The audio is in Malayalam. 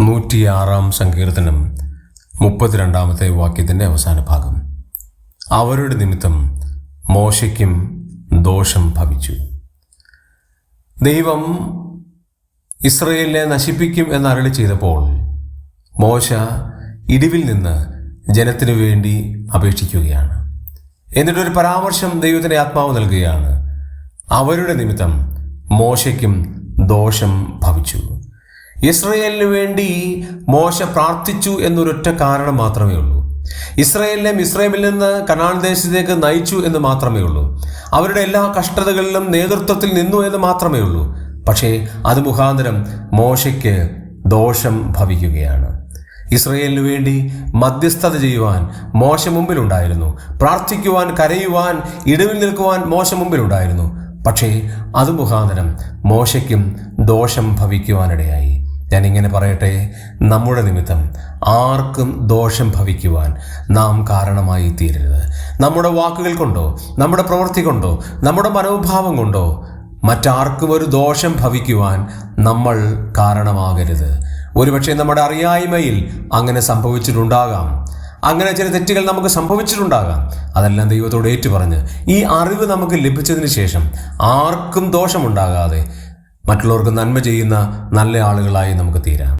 നൂറ്റിയാറാം സങ്കീർത്തനം മുപ്പത്തിരണ്ടാമത്തെ വാക്യത്തിന്റെ അവസാന ഭാഗം. അവരുടെ നിമിത്തം മോശയ്ക്കും ദോഷം ഭവിച്ചു. ദൈവം ഇസ്രയേലിനെ നശിപ്പിക്കും എന്ന് അരളി ചെയ്തപ്പോൾ മോശ ഇടിവിൽ നിന്ന് ജനത്തിനു വേണ്ടി അപേക്ഷിക്കുകയാണ്. എന്നിട്ടൊരു പരാമർശം ദൈവത്തിന്റെ ആത്മാവ് നൽകുകയാണ്. അവരുടെ നിമിത്തം മോശയ്ക്കും ദോഷം ഭവിച്ചു. ഇസ്രയേലിന് വേണ്ടി മോശ പ്രാർത്ഥിച്ചു എന്നൊരൊറ്റ കാരണം മാത്രമേ ഉള്ളൂ. ഇസ്രയേലിനെ ഇസ്രയേലിൽ നിന്ന് കനാൻ ദേശത്തേക്ക് നയിച്ചു എന്ന് മാത്രമേ ഉള്ളൂ. അവരുടെ എല്ലാ കഷ്ടതകളിലും നേതൃത്വത്തിൽ നിന്നു എന്ന് മാത്രമേ ഉള്ളൂ. പക്ഷേ അത് മുഖാന്തരം മോശയ്ക്ക് ദോഷം ഭവിക്കുകയാണ്. ഇസ്രയേലിനു വേണ്ടി മധ്യസ്ഥത ചെയ്യുവാൻ മോശ മുമ്പിലുണ്ടായിരുന്നു. പ്രാർത്ഥിക്കുവാൻ കരയുവാൻ ഇടവിൽ നിൽക്കുവാൻ മോശ മുമ്പിലുണ്ടായിരുന്നു. പക്ഷേ അത് മുഖാന്തരം മോശയ്ക്കും ദോഷം ഭവിക്കുവാനിടയായി. ഞാൻ ഇങ്ങനെ പറയട്ടെ നമ്മുടെ നിമിത്തം ആർക്കും ദോഷം ഭവിക്കുവാൻ നാം കാരണമായി തീരരുത്. നമ്മുടെ വാക്കുകൾ കൊണ്ടോ നമ്മുടെ പ്രവൃത്തി കൊണ്ടോ നമ്മുടെ മനോഭാവം കൊണ്ടോ മറ്റാർക്കും ഒരു ദോഷം ഭവിക്കുവാൻ നമ്മൾ കാരണമാകരുത്. ഒരുപക്ഷെ നമ്മുടെ അറിയായ്മയിൽ അങ്ങനെ സംഭവിച്ചിട്ടുണ്ടാകാം. അങ്ങനെ ചില തെറ്റുകൾ നമുക്ക് സംഭവിച്ചിട്ടുണ്ടാകാം. അതെല്ലാം ദൈവത്തോട് ഏറ്റുപറഞ്ഞ് ഈ അറിവ് നമുക്ക് ലഭിച്ചതിന് ശേഷം ആർക്കും ദോഷമുണ്ടാകാതെ മറ്റുള്ളവർക്ക് നന്മ ചെയ്യുന്ന നല്ല ആളുകളായി നമുക്ക് തീരാം.